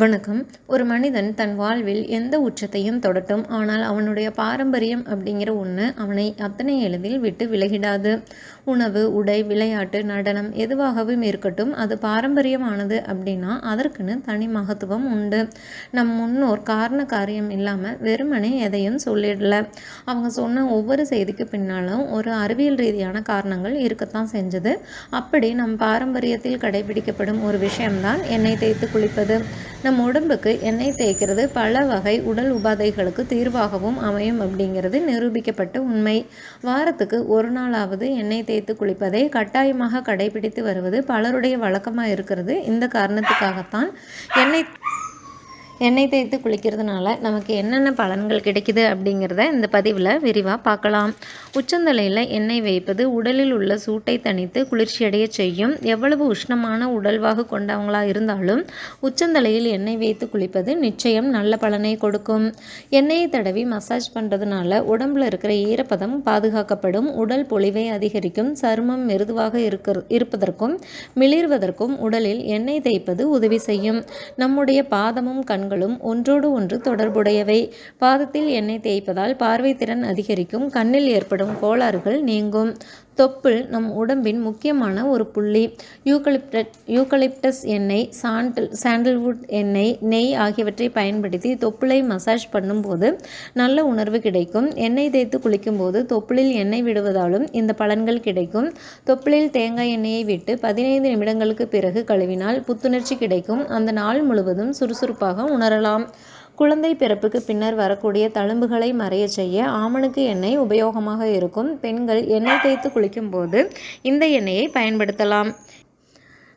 வணக்கம். ஒரு மனிதன் தன் வாழ்வில் எந்த உச்சத்தையும் தொடட்டும் ஆனால் அவனுடைய பாரம்பரியம் அப்படிங்கிற ஒன்று அவனை அத்தனை எளிதில் விட்டு விலகிடாது. உணவு உடை விளையாட்டு நடனம் எதுவாகவும் இருக்கட்டும் அது பாரம்பரியமானது அப்படின்னா அதற்குன்னு தனி மகத்துவம் உண்டு. நம் முன்னோர் காரண காரியம் இல்லாமல் வெறுமனே எதையும் சொல்லிடல. அவங்க சொன்ன ஒவ்வொரு செய்திக்கு பின்னாலும் ஒரு அறிவியல் ரீதியான காரணங்கள் இருக்கத்தான் செஞ்சது. அப்படி நம் பாரம்பரியத்தில் கடைபிடிக்கப்படும் ஒரு விஷயம்தான் எண்ணெய் தேய்த்து குளிப்பது. நம் உடம்புக்கு எண்ணெய் தேய்க்கிறது பல வகை உடல் உபாதைகளுக்கு தீர்வாகவும் அமையும் அப்படிங்கிறது நிரூபிக்கப்பட்ட உண்மை. வாரத்துக்கு ஒரு நாளாவது எண்ணெய் தேய்த்து குளிப்பதை கட்டாயமாக கடைபிடித்து வருவது பலருடைய வழக்கமாக இருக்கிறது. இந்த காரணத்துக்காகத்தான் எண்ணெய் எண்ணெய் தேய்த்து குளிக்கிறதுனால நமக்கு என்னென்ன பலன்கள் கிடைக்குது அப்படிங்கிறத இந்த பதிவில் விரிவாக பார்க்கலாம். உச்சந்தலையில் எண்ணெய் வைப்பது உடலில் உள்ள சூட்டை தணித்து குளிர்ச்சியடைய செய்யும். எவ்வளவு உஷ்ணமான உடல்வாக கொண்டவங்களாக இருந்தாலும் உச்சந்தலையில் எண்ணெய் வைத்து குளிப்பது நிச்சயம் நல்ல பலனை கொடுக்கும். எண்ணெயை தடவி மசாஜ் பண்ணுறதுனால உடம்புல இருக்கிற ஈரப்பதம் பாதுகாக்கப்படும். உடல் பொலிவை அதிகரிக்கும். சருமம் மெருதுவாக இருக்க இருப்பதற்கும் மிளிர்வதற்கும் உடலில் எண்ணெய் தேய்ப்பது உதவி செய்யும். நம்முடைய பாதமும் கண் கண்களும் ஒன்றோடு ஒன்று தொடர்புடையவை. பாதத்தில் எண்ணெய் தேய்ப்பதால் பார்வை திறன் அதிகரிக்கும் கண்ணில் ஏற்படும் கோளாறுகள் நீங்கும். தொப்புள் நம் உடம்பின் முக்கியமான ஒரு புள்ளி. யூகலிப்டட் யூகலிப்டஸ் எண்ணெய் சாண்டில் சாண்டல்வுட் எண்ணெய் நெய் ஆகியவற்றை பயன்படுத்தி தொப்புளை மசாஜ் பண்ணும்போது நல்ல உணர்வு கிடைக்கும். எண்ணெய் தேய்த்து குளிக்கும்போது தொப்புளில் எண்ணெய் விடுவதாலும் இந்த பலன்கள் கிடைக்கும். தொப்புளில் தேங்காய் எண்ணெயை விட்டு பதினைந்து நிமிடங்களுக்கு பிறகு கழுவினால் புத்துணர்ச்சி கிடைக்கும். அந்த நாள் முழுவதும் சுறுசுறுப்பாக உணரலாம். குழந்தை பிறப்புக்கு பின்னர் வரக்கூடிய தழும்புகளை மறைய செய்ய ஆமணுக்கு எண்ணெய் உபயோகமாக இருக்கும். பெண்கள் எண்ணெய் தேய்த்து குளிக்கும்போது இந்த எண்ணெயை பயன்படுத்தலாம்.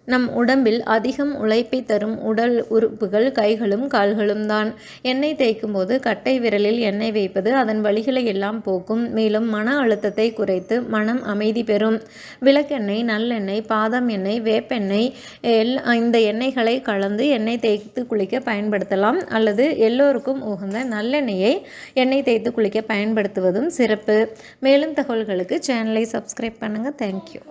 நம் உடம்பில் அதிகம் உழைப்பை தரும் உடல் உறுப்புகள் கைகளும் கால்களும் தான். எண்ணெய் தேய்க்கும் போது கட்டை விரலில் எண்ணெய் வைப்பது அதன் வழிகளை எல்லாம் போக்கும். மேலும் மன அழுத்தத்தை குறைத்து மனம் அமைதி பெறும். விளக்கெண்ணெய் நல்லெண்ணெய் பாதம் எண்ணெய் வேப்பெண்ணெய் எல் இந்த எண்ணெய்களை கலந்து எண்ணெய் தேய்த்து குளிக்க பயன்படுத்தலாம். அல்லது எல்லோருக்கும் உகந்த நல்லெண்ணெயை எண்ணெய் தேய்த்து குளிக்க பயன்படுத்துவதும் சிறப்பு. மேலும் தகவல்களுக்கு சேனலை சப்ஸ்கிரைப் பண்ணுங்கள் தேங்க்யூ